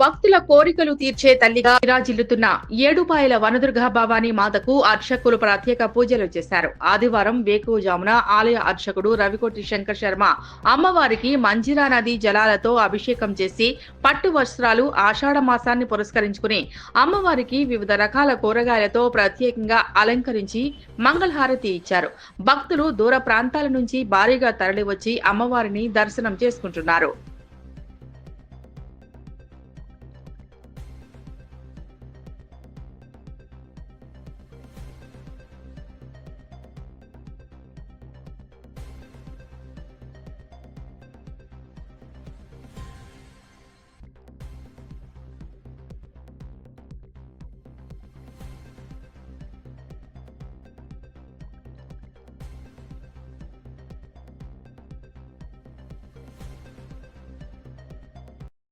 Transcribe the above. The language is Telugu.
భక్తుల కోరికలు తీర్చే తల్లిగా విరాజిల్లుతున్న ఏడుపాయల వనదుర్గ భవానీ మాతకు అర్చకులు ప్రత్యేక పూజలు చేశారు. ఆదివారం వేకువజామున ఆలయ అర్చకుడు రవికోటి శంకర్ శర్మ అమ్మవారికి మంజిరా నది జలాలతో అభిషేకం చేసి పట్టు వస్త్రాలు ఆషాఢ మాసాన్ని పురస్కరించుకుని అమ్మవారికి వివిధ రకాల కూరగాయలతో ప్రత్యేకంగా అలంకరించి మంగళహారతి ఇచ్చారు. భక్తులు దూర ప్రాంతాల నుంచి భారీగా తరలివచ్చి అమ్మవారిని దర్శనం చేసుకుంటున్నారు.